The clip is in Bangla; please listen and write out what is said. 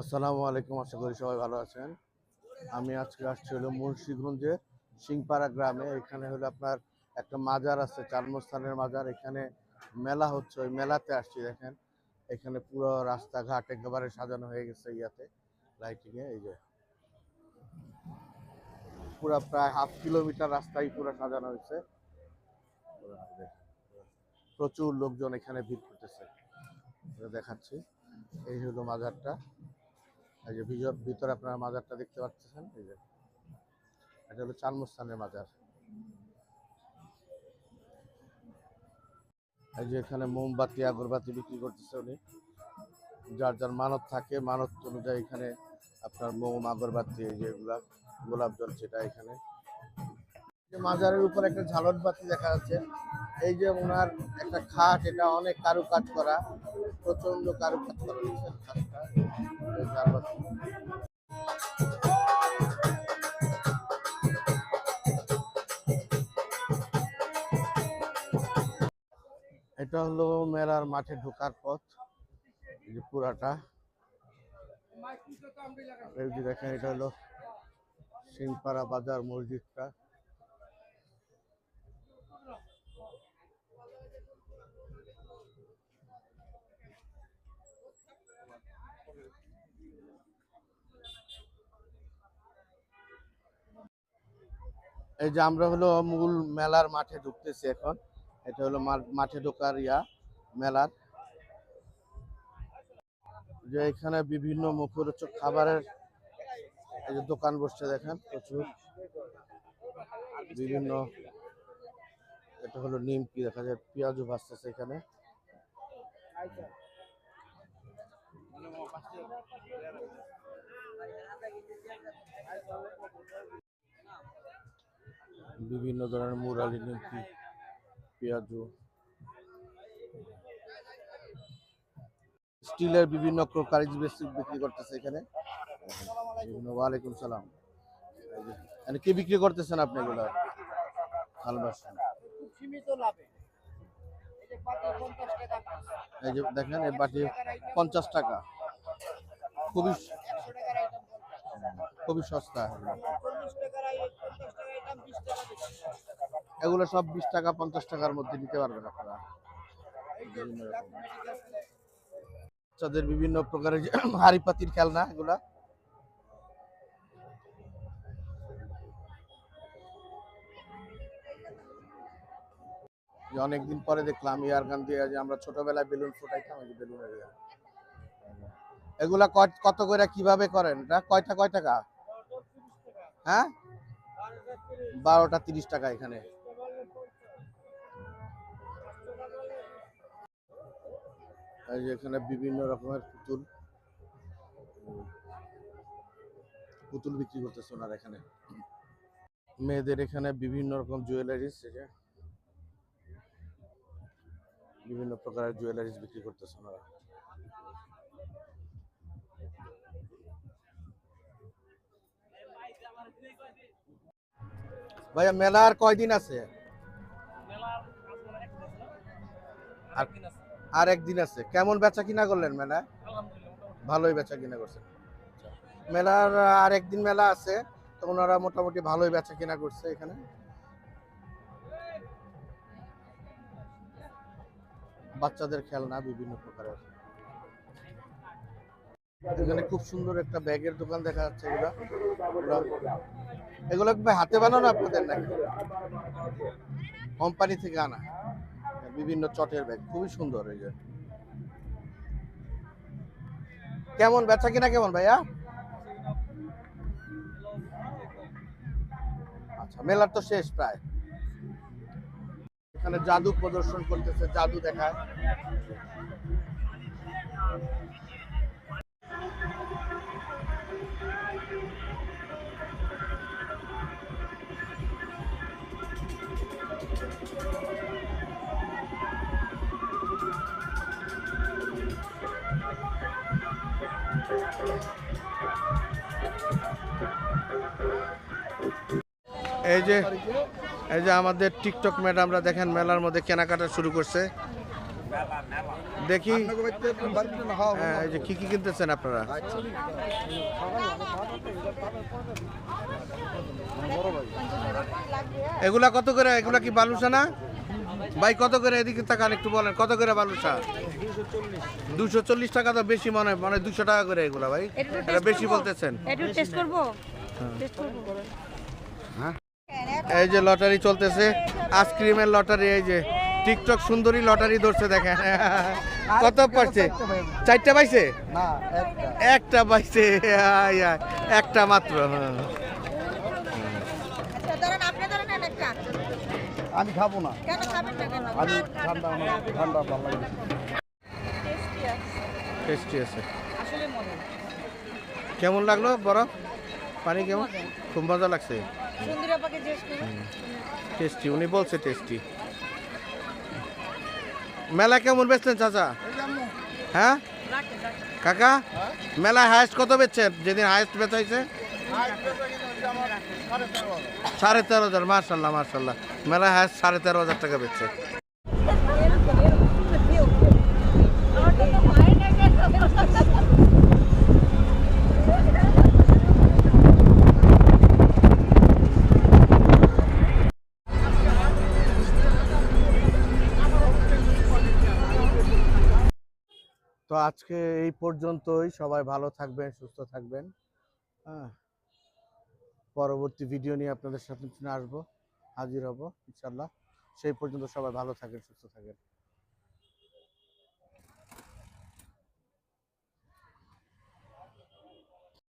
আসসালামু আলাইকুম, আশা করি সবাই ভালো আছেন। আমি আজকে আসছি হলো মুন্সিগঞ্জে সিংপাড়া গ্রামে। এখানে হলো আপনার একটা মাজার আছে চারমস্থানের মাজার। এখানে মেলা হচ্ছে, ওই মেলাতে আসছি, দেখেন। এখানে পুরো রাস্তাঘাট একেবারে সাজানো হয়ে গেছে ইয়াতে লাইটিংয়ে এই যে। পুরো প্রায় হাফ কিলোমিটার রাস্তায় পুরো সাজানো হয়েছে। প্রচুর লোকজন এখানে ভিড় করতেছে। দেখাচ্ছি, এই হলো মাজারটা। এই যে ভিতরে আপনারা মাজারটা দেখতে পাচ্ছেন, এই যে। এটা হলো চালমস্থানের মাজার। এই যে এখানে মোমবাতি, আগরবাতি বিক্রি করতেছে উনি। যার যার মানত থাকে, মানত অনুযায়ী এখানে আপনার মোম, আগরবাতি, এই যে এগুলা, গোলাপ জল সেটা এখানে। মাজারের উপর একটা ঝালট বাতি দেখা যাচ্ছে। এই যে ওনার একটা খাট, এটা অনেক কারুকাজ করা। প্রচণ্ড কারুকাজ করা হয়েছে এটা হলো মেলার মাঠে ঢোকার পথ যে পুরাটা। দেখেন, এটা হলো সিংপাড়া বাজার মসজিদটা। এই যে আমরা হলো মূল মেলার মাঠে ঢুকতেছি এখন। এটা হলো মাঠে ঢোকার ইয়া, মেলার। যে এখানে বিভিন্ন মুখরোচক খাবারের এই যে দোকান বসছে দেখেন প্রচুর। বিভিন্ন এটা হলো নিমকি, দেখা যায় পেঁয়াজও ভাজতেছে এখানে। বিভিন্ন ধরনের মুরালি নিমকি, পেঁয়াজু। স্টিলের বিভিন্ন ক্রোকারিজ বিক্রি করতেছে এখানে। ওয়ালাইকুম সালাম। এখানে কি বিক্রি করতেছেন আপনি এগুলো? দেখেন, এই বাটি পঞ্চাশ টাকা। খুবই খুবই সস্তা এগুলো। সব বিশ টাকা, পঞ্চাশ টাকার মধ্যে নিতে পারবেন আপনারা বাচ্চাদের বিভিন্ন প্রকারের হাড়ি পাতির খেলনা, এগুলা অনেকদিন পরে দেখলাম ইয়ার গান দিয়ে আমরা ছোটবেলায় বেলুন ফুটাইতাম ইয়া। এগুলা কত- করে কীভাবে করেন? কয়টা কয় টাকা? হ্যাঁ? বারোটা তিরিশ টাকা এখানে। এখানে বিভিন্ন রকমের পুতুল। পুতুল বিক্রি করতেছে ওনার এখানে। মেয়েদের এখানে বিভিন্ন রকম জুয়েলারিস বিভিন্ন প্রকারের জুয়েলারিস বিক্রি করতেছে ওনারা। ভাইয়া মেলা আর কয়দিন আছে? আর একদিন আছে। কেমন বেচা কিনা করলেন মেলায়? ভালোই বেচা কিনা করছেন। আচ্ছা। মেলার আর একদিন মেলা আছে তো ওনারা মোটামুটি ভালোই বেচা কিনা করছে এখানে। বাচ্চাদের খেলনা বিভিন্ন প্রকারের। এখানে খুব সুন্দর একটা ব্যাগের দোকান দেখা যাচ্ছে এগুলো। এগুলো- হাতে বানানো আপনাদের নাকি? কোম্পানি থেকে আনা। বিভিন্ন চটের ব্যাগ, খুবই সুন্দর এই যে। কেমন, বেচা কিনা কেমন ভাইয়া? আচ্ছা মেলার তো শেষ প্রায়। এখানে জাদু প্রদর্শন করতেছে, জাদু দেখায়। এই যে এই যে আমাদের টিকটক ম্যাডামরা দেখেন মেলার মধ্যে কেনাকাটা শুরু করছে। দেখি। হ্যাঁ, এই যে কি কি কিনতেছেন আপনারা? এগুলা কত করে? এগুলা কি বালুসা না? ভাই কত করে? এদিকে তাকান একটু বলেন কত করে বালুসা? দুশো চল্লিশ। টাকা তো বেশি মনে হয় মানে দুশো টাকা করে এগুলা ভাই। এটা বেশি বলতেছেন। একটু টেস্ট করব? টেস্ট এই যে লটারি চলতেছে আইসক্রিমের লটারি এই যে টিকটক সুন্দরী লটারি ধরছে দেখেন। কত পারছে? চারটা পাইছে? না একটা। পাইছে আয়, আয়, একটা মাত্র হ্যাঁ। আচ্ছা ধরেন আপনি ধরেন নেন একটা আমি খাব না। কেন খাবেন না কেন? আমি ঠান্ডা ঠান্ডা ভালো লাগে। টেস্টি আছে। কেমন লাগল বরফ পানি কেমন? খুব মজা লাগছে। টেস্টি উনি বলছে টেস্টি মেলা কেমন বেচলেন চাচা? হ্যাঁ? কাকা মেলায় হায়েস্ট কত বেচছেন? যেদিন হায়েস্ট বেচাইছে সাড়ে তেরো হাজার। মার্শাল্লাহ মার্শাল্লাহ মেলায় হায়েস্ট সাড়ে তেরো হাজার টাকা বেচছে। তো আজকে এই পর্যন্তই। সবাই ভালো থাকবেন, সুস্থ থাকবেন। হ্যাঁ। পরবর্তী ভিডিও নিয়ে আপনাদের সাথে আসব, হাজির হব ইনশাল্লাহ সেই পর্যন্ত সবাই ভালো থাকেন, সুস্থ থাকেন।